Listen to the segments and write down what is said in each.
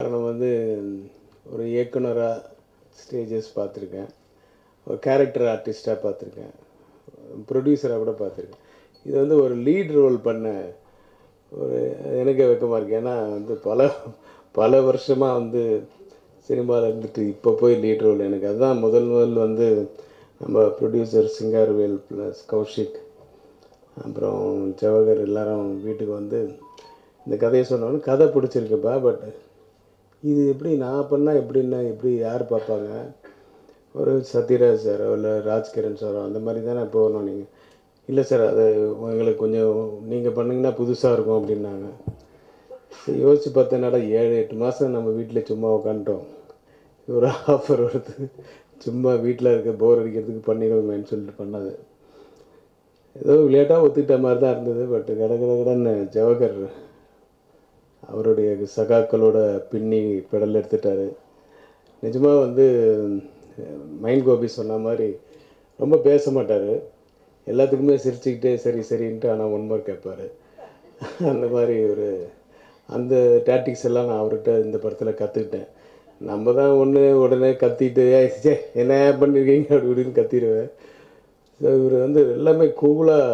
நான் வந்து ஒரு இயக்குனராக ஸ்டேஜஸ் பார்த்துருக்கேன். ஒரு கேரக்டர் ஆர்டிஸ்ட்டாக பார்த்துருக்கேன். ப்ரொடியூசராக கூட பார்த்துருக்கேன். இது வந்து ஒரு லீட் ரோல் பண்ண ஒரு எனக்கே வெக்கமாக இருக்குது ஏன்னா வந்து பல பல வருஷமாக வந்து சினிமாவில் இருந்துட்டு இப்போ போய் லீட் ரோல் எனக்கு. அதுதான் முதல் முதல் வந்து நம்ம ப்ரொடியூசர் சிங்கார்வேல் ப்ளஸ் கௌஷிக் அப்புறம் ஜவஹர் எல்லாரும் வீட்டுக்கு வந்து இந்த கதையை சொன்னோன்னு கதை பிடிச்சிருக்குப்பா பட் இது எப்படி நான் பண்ணால் எப்படின்னா எப்படி யார் பார்ப்பாங்க? ஒரு சத்யராஜ் சாரோ இல்லை ராஜ்கிரண் சாரோ அந்த மாதிரி தானே போகணும் நீங்கள் இல்லை சார் அது எங்களுக்கு கொஞ்சம் நீங்கள் பண்ணிங்கன்னா புதுசாக இருக்கும் அப்படின்னாங்க. சரி யோசிச்சு பார்த்தனால ஏழு எட்டு மாதம் நம்ம வீட்டில் சும்மா உட்காந்துட்டோம் ஒரு ஆஃபர் வருது சும்மா வீட்டில் இருக்க போர் அடிக்கிறதுக்கு பண்ணிடுவோமேன்னு சொல்லிட்டு பண்ணது. ஏதோ லேட்டாக ஒத்துக்கிட்ட மாதிரி தான் இருந்தது பட் கட கட கடன்னு ஜவஹர். அவருடைய சகாக்களோட பின்னி பெடல் எடுத்துட்டாரு. நிஜமாக வந்து மைண்ட் கோபி சொன்ன மாதிரி ரொம்ப பேச மாட்டார். எல்லாத்துக்குமே சிரிச்சுக்கிட்டே சரி சரின்ட்டு ஆனால் ஒன் மார்க் கேட்பார். அந்த மாதிரி ஒரு அந்த டாக்டிக்ஸ் எல்லாம் நான் அவர்கிட்ட இந்த படத்தில் கற்றுக்கிட்டேன் நம்ம தான் ஒன்று உடனே கத்திட்டு "ஏய், என்ன பண்ணியிருக்கீங்க அப்படி இப்படின்னு கத்திடுவேன். ஸோ இவர் வந்து எல்லாமே கூலாக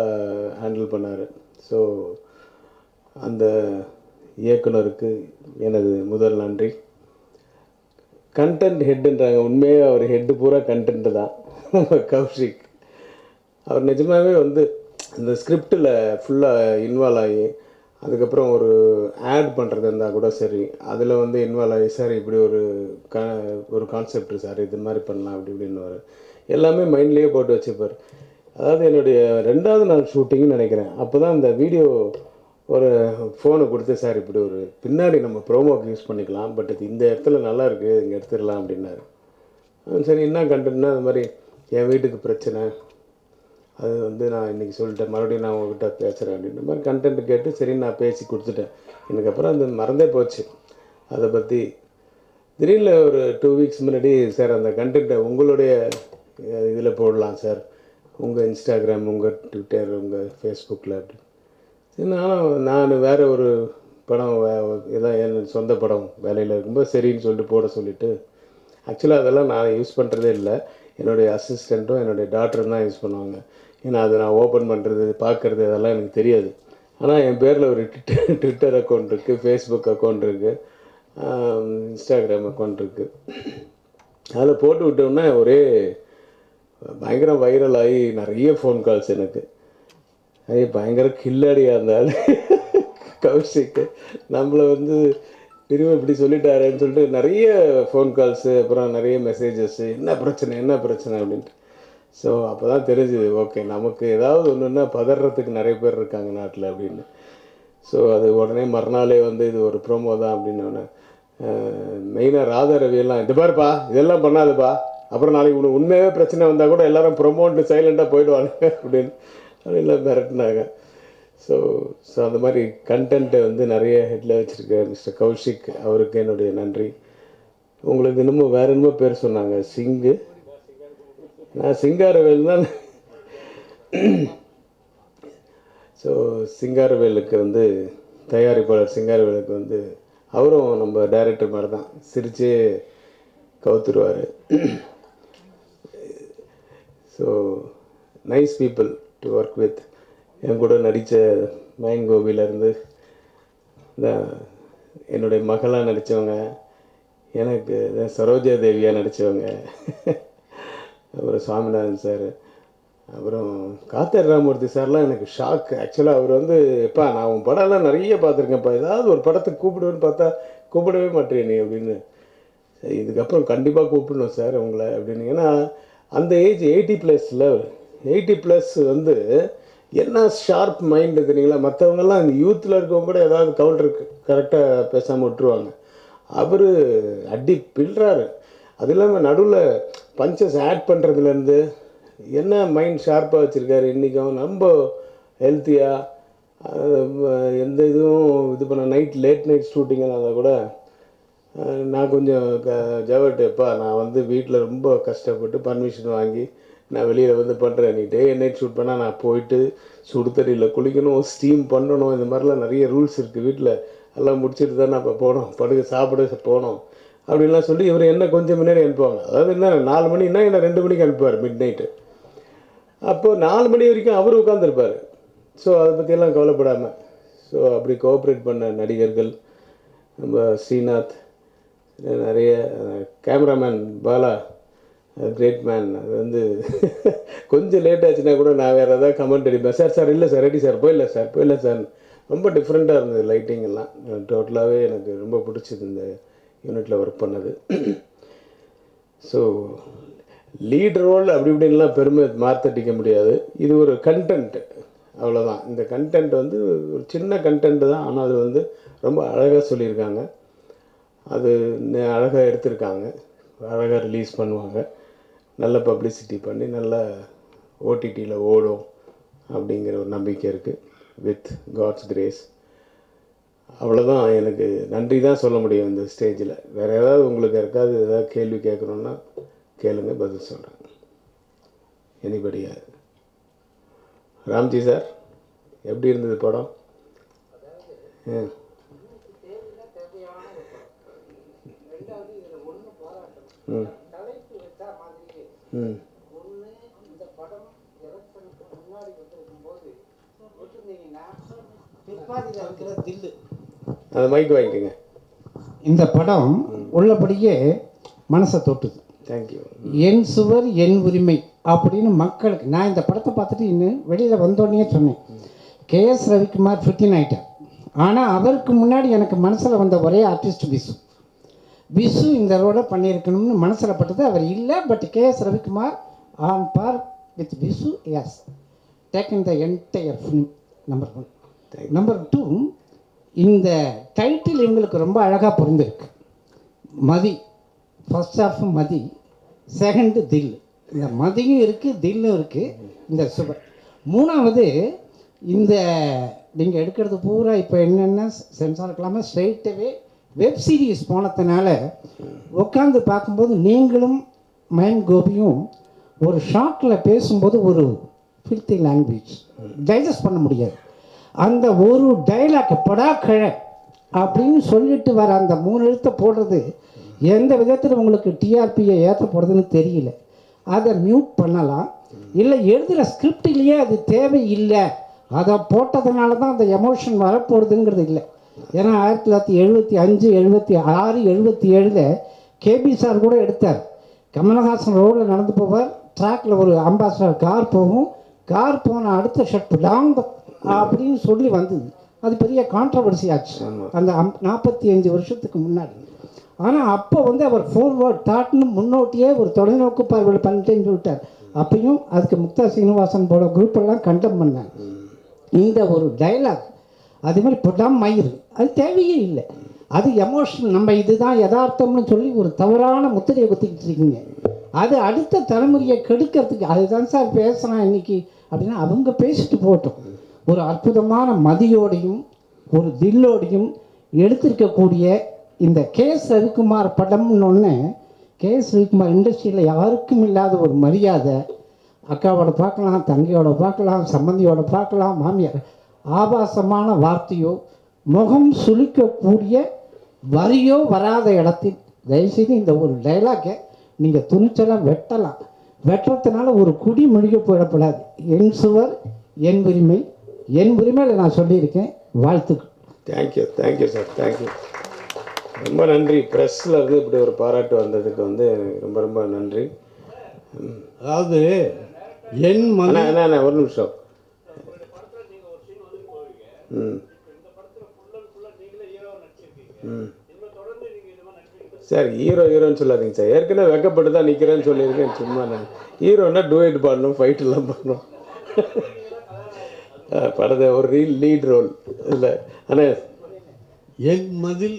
ஹேண்டில் பண்ணார். ஸோ அந்த இயக்குனருக்கு எனது முதல் நன்றி. கண்டென்ட் ஹெட்டுன்றாங்க உண்மையாக அவர் ஹெட்டு பூரா கண்டென்ட் தான். கௌஷிக். அவர் நிஜமாகவே வந்து இந்த ஸ்கிரிப்டில் ஃபுல்லாக இன்வால்வ் ஆகி அதுக்கப்புறம் ஒரு ஆட் பண்ணுறது இருந்தால் கூட சரி அதில் வந்து இன்வால்வ் ஆகி சார் இப்படி ஒரு க ஒரு கான்செப்ட் சார் இது மாதிரி பண்ணலாம் அப்படி இப்படின்னு எல்லாமே மைண்ட்லேயே போட்டு வச்சுப்பார். அதாவது என்னுடைய ரெண்டாவது நாள் ஷூட்டிங்னு நினைக்கிறேன். அப்போ தான் அந்த வீடியோ ஒரு ஃபோனை கொடுத்து சார் இப்படி ஒரு பின்னாடி நம்ம ப்ரோமோக்கு யூஸ் பண்ணிக்கலாம் பட் இது இந்த இடத்துல நல்லா இருக்குது இங்கே எடுத்துடலாம் அப்படின்னாரு. சரி என்ன கண்டென்ட்னா அது மாதிரி என் வீட்டுக்கு பிரச்சனை. அது வந்து நான் இன்றைக்கி சொல்லிட்டேன் மறுபடியும் நான் உங்ககிட்ட பேசுகிறேன் அப்படின்ற மாதிரி கண்டென்ட் கேட்டு சரி நான் பேசி கொடுத்துட்டேன். எனக்கு அப்புறம் அது மறந்தே போச்சு. அதை பற்றி திடீர்னு ஒரு டூ வீக்ஸ் முன்னாடி சார் அந்த கண்டென்ட்டை உங்களுடைய இதில் போடலாம் சார். உங்கள் இன்ஸ்டாகிராம் உங்கள் ட்விட்டர் உங்கள் ஃபேஸ்புக்கில் அப்படி. நானும் நான் வேறு ஒரு படம் வே- என் சொந்த படம் வேலையில் இருக்கும்போது சரின்னு சொல்லிட்டு போட சொல்லிவிட்டு ஆக்சுவலாக அதெல்லாம் நான் யூஸ் பண்ணுறதே இல்லை. என்னுடைய அசிஸ்டண்ட்டும் என்னுடைய டாக்டரும் தான் யூஸ் பண்ணுவாங்க. ஏன்னா அதை நான் ஓப்பன் பண்ணுறது பார்க்குறது அதெல்லாம் எனக்கு தெரியாது. ஆனால் என் பேரில் ஒரு ட்விட்டர் ட்விட்டர் அக்கௌண்ட் இருக்குது ஃபேஸ்புக் அக்கௌண்ட் இருக்குது இன்ஸ்டாகிராம் அக்கௌண்ட் இருக்குது அதில் போட்டு விட்டோம்னா ஒரே பயங்கரம் வைரல் ஆகி நிறைய ஃபோன் கால்ஸ் எனக்கு. பயங்கர கில்லாடியாக இருந்தால் கௌஷிக். நம்மளை வந்து திரும்ப இப்படி சொல்லிட்டாருன்னு சொல்லிட்டு நிறைய ஃபோன் கால்ஸு அப்புறம் நிறைய மெசேஜஸ்ஸு என்ன பிரச்சனை என்ன பிரச்சனை அப்படின்ட்டு. ஸோ அப்போ தான் தெரிஞ்சுது ஓகே நமக்கு ஏதாவது ஒன்றுன்னா பதறதுக்கு நிறைய பேர் இருக்காங்க நாட்டில் அப்படின்னு. ஸோ அது உடனே மறுநாளே வந்து இது ஒரு ப்ரோமோ தான் அப்படின்னு மெயினாக ராதா ரவியெல்லாம் இது பாருப்பா இதெல்லாம் பண்ணாதுப்பா. அப்புறம் நாளைக்கு உனக்கு உண்மையாகவே பிரச்சனை வந்தால் கூட எல்லாரும் ப்ரொமோட்டு சைலண்ட்டாக போயிடுவாங்க அப்படின்னு. அப்படின்லாம் மிரட்டினாங்க. ஸோ ஸோ அந்த மாதிரி கண்டென்ட்டை வந்து நிறைய ஹெட்டில் வச்சுருக்க மிஸ்டர் கௌஷிக். அவருக்கு என்னுடைய நன்றி. உங்களுக்கு இன்னமும் வேற என்னமோ பேர் சொன்னாங்க சிங்கு. நான் சிங்காரவேல் தான் ஸோ சிங்காரவேலுக்கு வந்து தயாரிப்பாளர் சிங்காரவேலுக்கு வந்து அவரும் நம்ம டைரக்டர் மாதிரி தான் சிரிச்சே கவுத்துருவார். So nice people to work with என் கூட நடித்த மயன் கோபியிலேருந்து என்னுடைய மகளாக நடித்தவங்க எனக்கு சரோஜா தேவியாக நடித்தவங்க அப்புறம் சுவாமிநாதன் சார் அப்புறம் காத்தர் ராமூர்த்தி சார்லாம் எனக்கு ஷாக் ஆக்சுவலாக அவர் வந்து எப்பா நான் உன் படம்லாம் நிறைய பார்த்துருக்கேன்ப்பா. ஏதாவது ஒரு படத்துக்கு கூப்பிடுவேன்னு பார்த்தா கூப்பிடவே மாட்டேன் நீ அப்படின்னு. இதுக்கப்புறம் கண்டிப்பாக கூப்பிடணும் சார் உங்களை அப்படின்னு. ஏன்னா அந்த ஏஜ் எயிட்டி ப்ளஸில் எயிட்டி ப்ளஸ் வந்து என்ன ஷார்ப் மைண்டு தெரியுங்களா? மற்றவங்கெல்லாம் அந்த யூத்தில் இருக்கவங்க கூட ஏதாவது கவுண்டருக்கு கரெக்டாக பேசாமல் விட்டுருவாங்க. அவர் அடி பில்றாரு. அது இல்லாமல் நடுவில் பஞ்சஸ் ஆட் பண்ணுறதுலேருந்து என்ன மைண்ட் ஷார்ப்பாக வச்சுருக்காரு இன்றைக்கும் ரொம்ப ஹெல்த்தியாக எந்த இதுவும் இது பண்ண நைட் லேட் நைட் ஷூட்டிங்காக இருந்தால் கூட நான் கொஞ்சம் க ஜவர்ட்டப்பா நான் வந்து வீட்டில் ரொம்ப கஷ்டப்பட்டு பர்மிஷன் வாங்கி நான் வெளியில் வந்து பண்ணுறேன் நீ டே நைட் ஷூட் பண்ணால் நான் போயிட்டு சுடு தண்ணியில் குளிக்கணும் ஸ்டீம் பண்ணணும் இந்த மாதிரிலாம் நிறைய ரூல்ஸ் இருக்குது வீட்டில் எல்லாம் முடிச்சுட்டு தான் நான் இப்போ போனோம் படுக்க சாப்பிட போனோம் அப்படின்லாம் சொல்லி இவர் என்ன கொஞ்சம் முன்னாடி அனுப்புவாங்க. அதாவது என்ன நாலு மணின்னா என்ன ரெண்டு மணிக்கு அனுப்புவார் மிட் நைட்டு அப்போது நாலு மணி வரைக்கும் அவர் உட்காந்துருப்பார் ஸோ அதை பற்றியெல்லாம் கவலைப்படாமல் ஸோ அப்படி கோஆப்ரேட் பண்ண நடிகர்கள் நம்ம ஸ்ரீநாத் நிறைய கேமராமேன் பாலா கிரேட் மேன் அது வந்து கொஞ்சம் லேட் ஆச்சுன்னா கூட நான் வேறு ஏதாவது கமெண்ட் அடிப்பேன். சார் சார் இல்லை சார் ரெடி சார் போயிடல சார் போயிடல சார் ரொம்ப டிஃப்ரெண்ட்டாக இருந்தது லைட்டிங் எல்லாம். டோட்டலாகவே எனக்கு ரொம்ப பிடிச்சது இந்த யூனிட்டில் ஒர்க் பண்ணது. ஸோ லீட் ரோல் அப்படி இப்படின்லாம் பெருமை மாற்றடிக்க முடியாது. இது ஒரு கண்டென்ட் அவ்வளோதான் இந்த கண்டென்ட் வந்து ஒரு சின்ன கண்டென்ட் தான். ஆனால் அது வந்து ரொம்ப அழகாக சொல்லியிருக்காங்க. அது அழகாக எடுத்திருக்காங்க. அழகாக ரிலீஸ் பண்ணுவாங்க. நல்ல பப்ளிசிட்டி பண்ணி நல்ல ஓடிடியில் ஓடும் அப்படிங்கிற ஒரு நம்பிக்கை இருக்குது வித் காட்ஸ் கிரேஸ் அவ்வளோதான் எனக்கு நன்றி தான் சொல்ல முடியும் இந்த ஸ்டேஜில் வேறு ஏதாவது உங்களுக்கு யாருக்காவது ஏதாவது கேள்வி கேட்கணுன்னா கேளுங்க பதில் சொல்கிறேன் எனிபடியா ராம்ஜி சார் எப்படி இருந்தது படம்? ம் தலைப்பு வச்சா மாதிரி ம் ஒன்று இந்த படம் எலெக்ஷனுக்கு முன்னாடி வந்திருக்கும் போது விட்டுருந்தீங்கன்னா பிற்பாதியில் இருக்கிற தில்லு. அந்த மைக் வாங்கிக்கோங்க. இந்த படம் உள்ளபடியே மனசை தொட்டுது. தேங்க்யூ என் சுவர் என் உரிமை அப்படின்னு மக்களுக்கு நான் இந்த படத்தை பார்த்துட்டு இன்னும் வெளியில் வந்தோடனே சொன்னேன். கேஎஸ் ரவிக்குமார் ஃபிஃப்டின் ஆயிட்டார். ஆனால் அவருக்கு முன்னாடி எனக்கு மனசில் வந்த ஒரே ஆர்டிஸ்ட் விசு. விசு இந்த ரோட பண்ணியிருக்கணும்னு மனசில் பட்டது அவர் இல்லை but K S Ravikumar on par with Visu is taken the entire film number one number two இந்த டைட்டில் இவங்களுக்கு ரொம்ப அழகாக பொருந்திருக்கு மதி ஃபர்ஸ்ட் ஆஃப் மதி செகண்டு தில். இந்த மதியும் இருக்குது தில்லும் இருக்குது இந்த சுவர் மூணாவது இந்த நீங்கள் எடுக்கிறது பூரா இப்போ என்னென்ன சென்சார் இல்லாமல் ஸ்ட்ரைட்டாகவே வெப் சீரிஸ் போனதுனால உட்காந்து பார்க்கும்போது நீங்களும் மயன் கோபியும் ஒரு ஷார்ட்டில் பேசும்போது ஒரு ஃபில்த்தி லாங்குவேஜ் டைஜஸ்ட் பண்ண முடியாது. அந்த ஒரு டைலாக் படாக்கழ அப்படின்னு சொல்லிட்டு வர அந்த மூணு எழுத்தை போடுறது எந்த விதத்தில் உங்களுக்கு டிஆர்பியை ஏற்ற போடுறதுன்னு தெரியல. அதை மியூட் பண்ணலாம். இல்லை எழுதுகிற ஸ்கிரிப்டிலேயே அது தேவையில்லை. அதை போட்டதுனால தான் அந்த எமோஷன் வரப்போகுதுங்கிறது இல்லை. ஏன்னா ஆயிரத்தி தொள்ளாயிரத்தி எழுபத்தி அஞ்சு எழுபத்தி ஆறு எழுபத்தி ஏழில் கேபி சார் கூட எடுத்தார். கமலஹாசன் ரோடில் நடந்து போவார். ட்ராக்ல ஒரு அம்பாசடர் கார் போகும். கார் போன அடுத்த ஷர்ட் லாங் அப்படின்னு சொல்லி வந்தது. அது பெரிய கான்ட்ரவர்சி ஆச்சு. அந்த அம் நாற்பத்தி அஞ்சு வருஷத்துக்கு முன்னாடி. ஆனால் அப்போ வந்து அவர் ஃபோர்வர்ட் தாட்னு முன்னோட்டியே ஒரு தொலைநோக்கு பார்வையில் பண்ணிட்டேன்னு சொல்லிட்டார். அப்பயும் அதுக்கு முக்தா சீனிவாசன் போல குரூப் எல்லாம் கண்டம் பண்ணாங்க. இந்த ஒரு டைலாக் அதே மாதிரி பொட்டாம் மயிர் அது தேவையே இல்லை. அது எமோஷன் நம்ம இதுதான் யதார்த்தம்னு சொல்லி ஒரு தவறான முத்திரையை குத்திக்கிட்டு இருக்கீங்க. அது அடுத்த தலைமுறையை கெடுக்கிறதுக்கு அதுதான் சார் பேசுகிறான் இன்னைக்கு அப்படின்னா அவங்க பேசிட்டு போட்டோம் ஒரு அற்புதமான மதியோடையும் ஒரு தில்லோடையும் எடுத்திருக்கக்கூடிய இந்த கே எஸ் ரவிக்குமார் படம்னு ஒன்று கே எஸ் ரவிக்குமார் இண்டஸ்ட்ரியில் யாருக்கும் இல்லாத ஒரு மரியாதை. அக்காவோட பார்க்கலாம் தங்கையோட பார்க்கலாம் சம்பந்தியோட பார்க்கலாம் மாமியார் ஆபாசமான வார்த்தையோ முகம் சுளிக்கக்கூடிய வரியோ வராத இடத்தில் தயவுசெய்து இந்த ஒரு டைலாக்கை நீங்கள் துணிச்சலாக வெட்டலாம். வெட்டுறதுனால ஒரு குடி முழுக போயிடப்படாது என் சுவர் என் உரிமை என் உரிமையில் நான் சொல்லியிருக்கேன். வாழ்த்துக்கள். தேங்க்யூ தேங்க்யூ சார் தேங்க்யூ ரொம்ப நன்றி. ப்ரெஸ்ஸில் இருந்து இப்படி ஒரு பாராட்டு வந்ததுக்கு வந்து ரொம்ப ரொம்ப நன்றி. அதாவது என் மன ஒரு நிமிஷம். ம். ம். சார் ஹீரோ ஹீரோன்னு சொல்லாதீங்க சார். ஏற்கனவே வெக்கப்பட்டு தான் நிற்கிறேன்னு சொல்லியிருக்கேன். சும்மா நான். ஹீரோன்னா டூயட் பாடணும் ஃபைட்டெல்லாம் பண்ணணும். படத்தை ஒரு ரீல் லீட் ரோல் இல்லை அண்ணா. என் மதில்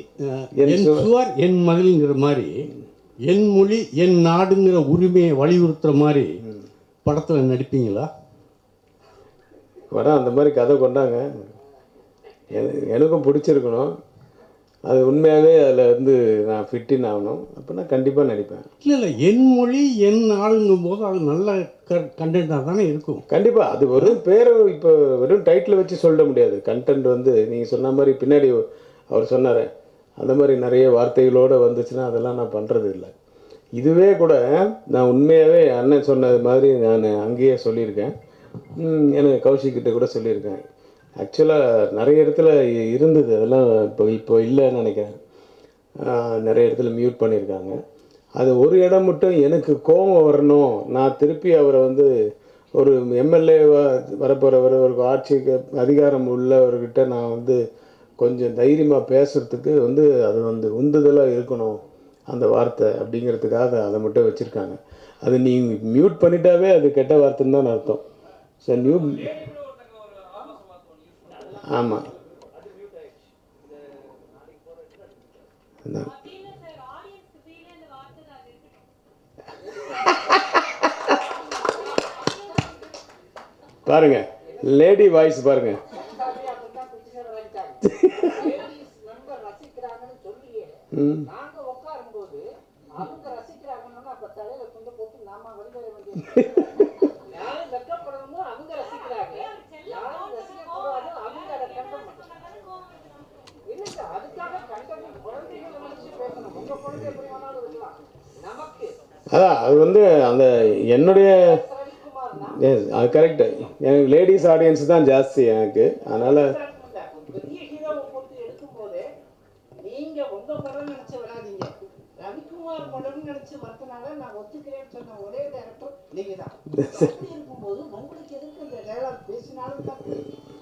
என் சுவர். என் மதில்ங்கிற மாதிரி என் மொழி என் நாடுங்கிற உரிமையை வலியுறுத்துற மாதிரி படத்தில் நடிப்பீங்களா? படம் அந்த மாதிரி கதை கொண்டாங்க. எனக்கும் பிடிச்சிருக்கணும். அது உண்மையாகவே அதில் வந்து நான் ஃபிட்டின் ஆகணும். அப்படின்னா கண்டிப்பாக நடிப்பேன். இல்லை இல்லை என் மொழி என் நாடுங்கும் போது அது நல்ல கண்டென்ட்டாக தானே இருக்கும். கண்டிப்பாக அது வெறும் பேரை இப்போ வெறும் டைட்டில் வச்சு சொல்ல முடியாது. கண்டென்ட் வந்து நீங்கள் சொன்ன மாதிரி பின்னாடி அவர் சொன்னார் அந்த மாதிரி நிறைய வார்த்தைகளோடு வந்துச்சுன்னா அதெல்லாம் நான் பண்ணுறது இல்லை. இதுவே கூட நான் உண்மையாகவே அண்ணன் சொன்னது மாதிரி நான் அங்கேயே சொல்லியிருக்கேன். எனக்கு கௌஷிக்கிட்ட கூட சொல்லியிருக்கேன். ஆக்சுவலாக நிறைய இடத்துல இருந்தது. அதெல்லாம் இப்போ இப்போ இல்லைன்னு நினைக்கிறேன். நிறைய இடத்துல மியூட் பண்ணியிருக்காங்க. அது ஒரு இடம் மட்டும் எனக்கு கோபம் வரணும். நான் திருப்பி அவரை வந்து ஒரு எம்எல்ஏ வரப்போகிறவர் ஒரு ஆட்சிக்கு அதிகாரம் உள்ளவர்கிட்ட நான் வந்து கொஞ்சம் தைரியமாக பேசுகிறதுக்கு வந்து அது வந்து உந்துதலாக இருக்கணும். அந்த வார்த்தை அப்படிங்கிறதுக்காக அதை மட்டும் வச்சுருக்காங்க. அது நீ மியூட் பண்ணிட்டாவே அது கெட்ட வார்த்தைன்னு தான் அர்த்தம். ஸோ நியூ ஆமாம் பாருங்க. லேடி வாய்ஸ் பாருங்க. ம். அதான் அது வந்து அந்த என்னுடைய அது கரெக்டு எனக்கு லேடிஸ் ஆடியன்ஸ் தான் ஜாஸ்தி எனக்கு. அதனால் ரவிக்குமார் நினைச்சு வரதுனால நான் ஒத்துக்கிறேன்னு சொன்ன ஒரே டேரக்டர் நீங்க தான் அப்படி இருக்கும்போது உங்களுக்கு எதுக்கு இந்த டயலாக் பேசினாலும் தப்பு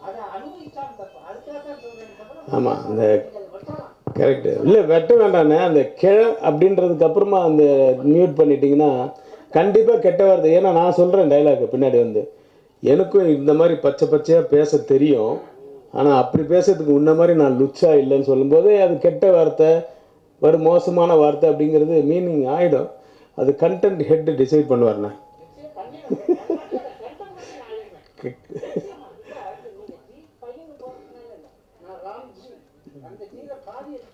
அதை அனுபவிச்சாலும் தப்பு அதுக்காக தான் சொல்றேன் தவிர ஆமாம் அந்த நீங்கள் வெட்டலாம் கரெக்டு இல்லை வெட்ட வேண்டாண்ணே அந்த கிழ அப்படின்றதுக்கு அப்புறமா அந்த மியூட் பண்ணிட்டீங்கன்னா கண்டிப்பாக கெட்ட வார்த்தை. ஏன்னா நான் சொல்கிறேன் டைலாக் பின்னாடி வந்து. எனக்கும் இந்த மாதிரி பச்சை பச்சையாக பேச தெரியும். ஆனால் அப்படி பேசுறதுக்கு உன்ன மாதிரி நான் லுச்சா இல்லைன்னு சொல்லும்போது அது கெட்ட வார்த்தை ஒரு மோசமான வார்த்தை அப்படிங்கிறது மீனிங் ஆகிடும் அது கண்டென்ட் ஹெட் டிசைட் பண்ணுவார்ண்ணே. நீங்க.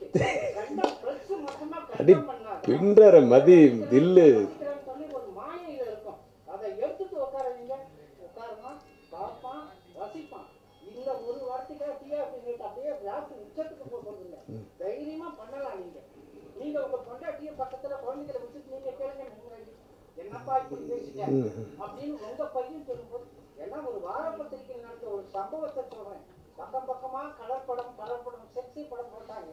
என்னப்பா இப்படி பேசிட்டேன் அப்படின்னு உங்க பையன் சொல்லும்போது எல்லாம் ஒரு வார பத்திரிகையில் நடந்த ஒரு சம்பவத்தை சொல்றேன். பக்கம் பக்கமா கலர்படம் செக்ஸி படம் போட்டாங்க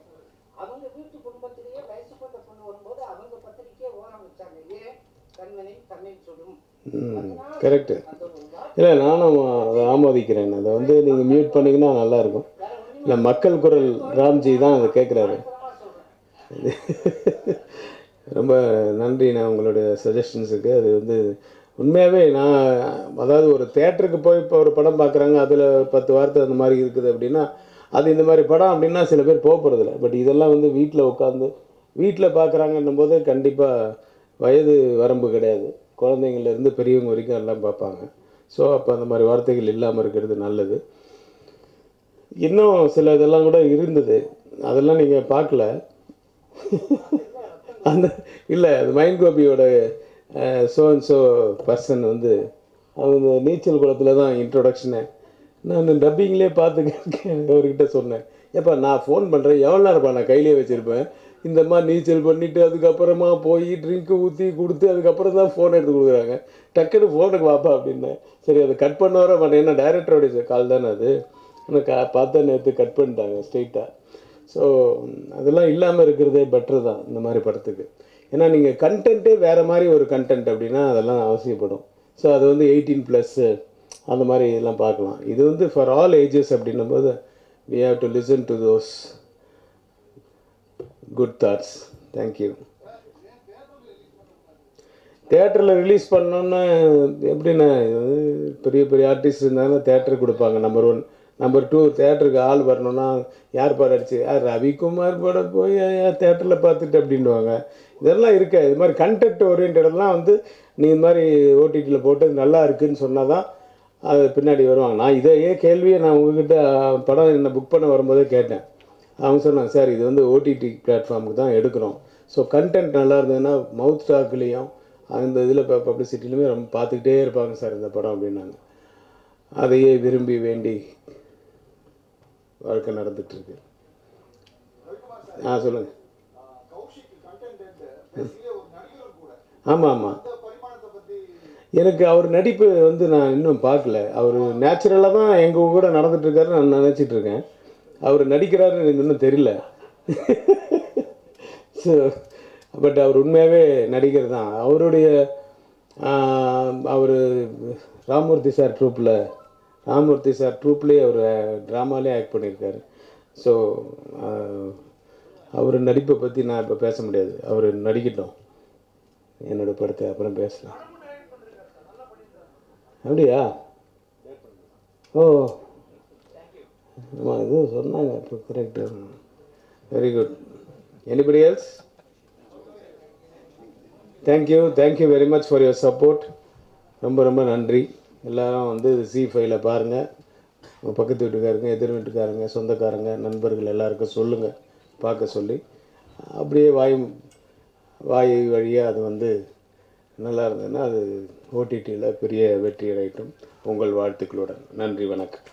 அவங்க வீட்டு குடும்பத்திலேயே வயசுக்கு வந்த பொண்ணு வரும்போது அவங்க பத்திரிக்கையை ஓரம் வச்சாங்க. ஏன் கண்மனை கண்ணை சுடும் கரெக்டு இல்லை நானும் அதை ஆமோதிக்கிறேன். அதை வந்து நீங்கள் மியூட் பண்ணிங்கன்னா நல்லாயிருக்கும். இல்லை மக்கள் குரல் ராம்ஜி தான் அதை கேட்குறாரு. ரொம்ப நன்றி நான் உங்களுடைய சஜஷன்ஸுக்கு அது வந்து உண்மையாகவே நான் அதாவது ஒரு தேட்டருக்கு போய் இப்போ ஒரு படம் பார்க்குறாங்க அதில் பத்து வார்த்தை அந்த மாதிரி இருக்குது அப்படின்னா அது இந்த மாதிரி படம் அப்படின்னா சில பேர் போக போகிறதில்ல பட் இதெல்லாம் வந்து வீட்டில் உட்காந்து வீட்டில் பார்க்குறாங்கன்னும் போது கண்டிப்பாக வயது வரம்பு கிடையாது. குழந்தைங்கள்லேருந்து பெரியவங்க வரைக்கும் எல்லாம் பார்ப்பாங்க. ஸோ அப்போ அந்த மாதிரி வார்த்தைகள் இல்லாமல் இருக்கிறது நல்லது. இன்னும் சில இதெல்லாம் கூட இருந்தது. அதெல்லாம் நீங்கள் பார்க்கல. அந்த இல்லை அது மைண்ட் கோபியோட ஸோ அண்ட் ஸோ பர்சன் வந்து அவங்க நீச்சல் குளத்தில் தான் இன்ட்ரொடக்ஷனு நான் டப்பிங்லேயே பார்த்து அவர்கிட்ட சொன்னேன். ஏப்பா நான் ஃபோன் பண்ணுறேன் எவ்வளோ நேரம்ப்பா நான் கையிலே வச்சுருப்பேன்? இந்த மாதிரி நீச்சல் பண்ணிவிட்டு அதுக்கப்புறமா போய் ட்ரிங்க்கு ஊற்றி கொடுத்து அதுக்கப்புறம் தான் ஃபோன் எடுத்து கொடுக்குறாங்க. டக்குன்னு ஃபோனுக்கு வாப்பா அப்படின்னேன். சரி அதை கட் பண்ண வர மாட்டேன் ஏன்னா டைரக்டரோடைய கால் தானே அது. எனக்கு பார்த்தா நேற்று கட் பண்ணிட்டாங்க ஸ்ட்ரெயிட்டாக ஸோ அதெல்லாம் இல்லாமல் இருக்கிறதே பெட்ரு தான் இந்த மாதிரி படத்துக்கு. ஏன்னா நீங்கள் கண்டென்ட்டே வேறு மாதிரி ஒரு கண்டென்ட் அப்படின்னா அதெல்லாம் அவசியப்படும். ஸோ அது வந்து எயிட்டீன் ப்ளஸ்ஸு அந்த மாதிரி இதெல்லாம் பார்க்கலாம். இது வந்து ஃபார் ஆல் ஏஜஸ் அப்படின்னும் போது we have to listen to those good thoughts thank you தேட்டரில் ரிலீஸ் பண்ணோன்னா எப்படின்னா இது வந்து பெரிய பெரிய ஆர்டிஸ்ட் இருந்தாலும் தேட்டருக்கு கொடுப்பாங்க நம்பர் ஒன் நம்பர் டூ தேட்டருக்கு ஆள் வரணும்னா யார் படம் அடிச்சு யார் ரவிக்குமார் படம் போய் தேட்டரில் பார்த்துட்டு அப்படின்வாங்க இதெல்லாம் இருக்க இது மாதிரி கண்டென்ட் ஓரியன்டெல்லாம் வந்து நீ இந்த மாதிரி ஓடிடியில் போட்டு நல்லா இருக்குதுன்னு சொன்னால் தான் அது பின்னாடி வருவாங்க. நான் இதையே கேள்வியை நான் உங்ககிட்ட படம் என்ன புக் பண்ண வரும்போதே கேட்டேன். அவங்க சொன்னாங்க சார் இது வந்து ஓடிடி பிளாட்ஃபார்முக்கு தான் எடுக்கிறோம். ஸோ கண்டென்ட் நல்லா இருந்ததுன்னா மவுத் டாக்லேயும் அந்த இதில் பப்ளிசிட்டிலுமே ரொம்ப பார்த்துக்கிட்டே இருப்பாங்க சார் இந்த படம் அப்படின்னாங்க. அதையே விரும்பி வேண்டி வாழ்க்கை நடந்துட்டு இருக்கு ஆ சொல்லுங்கள் ஆமாம் ஆமாம் எனக்கு அவர் நடிப்பு வந்து நான் இன்னும் பார்க்கல. அவர் நேச்சுரலாக தான் எங்கள் கூட நடந்துட்டுருக்காரு நான் நினச்சிட்டு இருக்கேன். அவர் நடிக்கிறாருன்னு எனக்கு இன்னும் தெரியல. ஸோ பட் அவர் உண்மையாகவே நடிகர் தான். அவருடைய அவர் ராமூர்த்தி சார் ட்ரூப்பில் ராமூர்த்தி சார் ட்ரூப்லேயே அவர் ட்ராமாலே ஆக்ட் பண்ணியிருக்காரு. ஸோ அவர் நடிப்பை பற்றி நான் இப்போ பேச முடியாது. அவர் நடிக்கட்டும். என்னோட படத்தை அப்புறம் பேசலாம். அப்படியா? ஓ. ஆமாம் இது சொன்னாங்க இப்போ correct very good anybody else thank you thank you very much for your support ரொம்ப ரொம்ப நன்றி. எல்லோரும் வந்து சி ஃபைவ்ல பாருங்கள் உங்கள் பக்கத்து வீட்டுக்காரங்க எதிர் வீட்டுக்காரங்க சொந்தக்காரங்க நண்பர்கள் எல்லாருக்கும் சொல்லுங்கள் பார்க்க சொல்லி. அப்படியே வாய் வாய் வழியாக அது வந்து நல்லா இருந்ததுன்னா அது ஓடிடியில் பெரிய வெற்றி அடையட்டும். உங்கள் வாழ்த்துக்களுடன். நன்றி வணக்கம்.